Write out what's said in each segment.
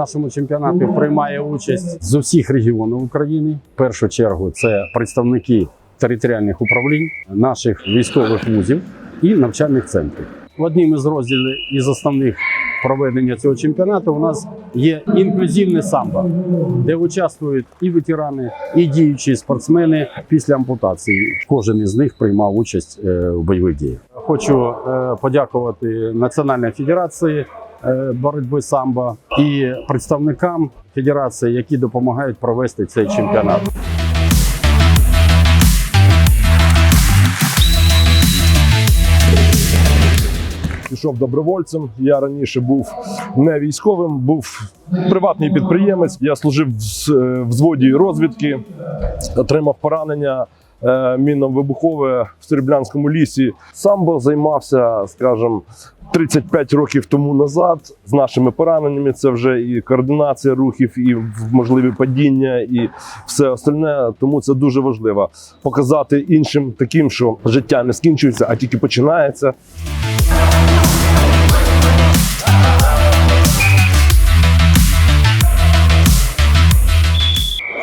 Нашому чемпіонаті приймає участь з усіх регіонів України. В першу чергу це представники територіальних управлінь, наших військових вузів і навчальних центрів. В однім із розділів із основних проведення цього чемпіонату у нас є інклюзивне самбо, де участвують і ветерани, і діючі спортсмени після ампутації. Кожен із них приймав участь е, в бойових діях. Хочу е, подякувати Національній федерації боротьби самбо і представникам федерації, які допомагають провести цей чемпіонат. пішов добровольцем. Я раніше був не військовим, був приватний підприємець. Я служив в е, взводі розвідки, отримав поранення. е, Мінно-вибухове в Серебрянському лісі самбо займався, скажімо, 35 років тому назад з нашими пораненнями. Це вже і координація рухів, і можливі падіння, і все остальне. Тому це дуже важливо показати іншим таким, що життя не скінчується, а тільки починається.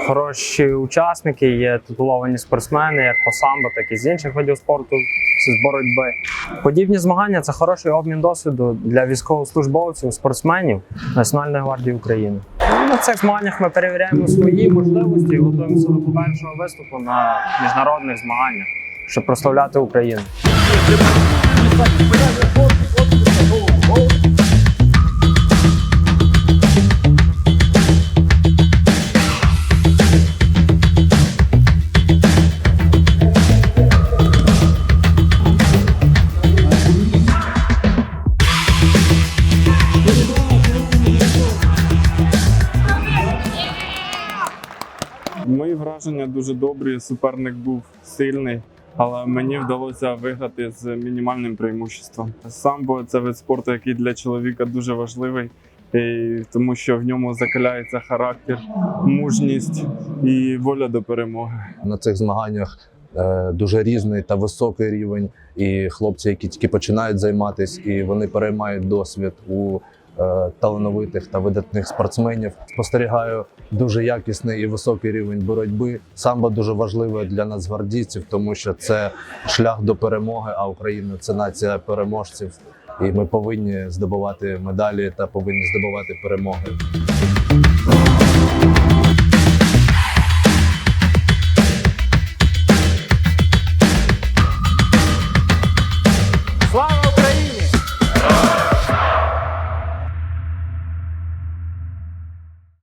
хороші учасники, є титуловані спортсмени, як по самбо, так і з інших видів спорту, з боротьби. Подібні змагання це хороший обмін досвіду для військовослужбовців, спортсменів Національної гвардії України. Ну, На цих змаганнях ми перевіряємо свої можливості і готуємося до подальшого виступу на міжнародних змаганнях, щоб прославляти Україну. Мої враження дуже добрі. Суперник був сильний, але мені вдалося виграти з мінімальним преимуществом. Самбо це вид спорту, який для чоловіка дуже важливий, і тому що в ньому закаляється характер, мужність і воля до перемоги. на цих змаганнях е, дуже різний та високий рівень. І хлопці, які тільки починають займатися, і вони переймають досвід у талановитих та видатних спортсменів. Спостерігаю дуже якісний і високий рівень боротьби. Самбо дуже важливе для нацгвардійців, тому що це шлях до перемоги. А Україна це нація переможців. І ми повинні здобувати медалі та повинні здобувати перемоги.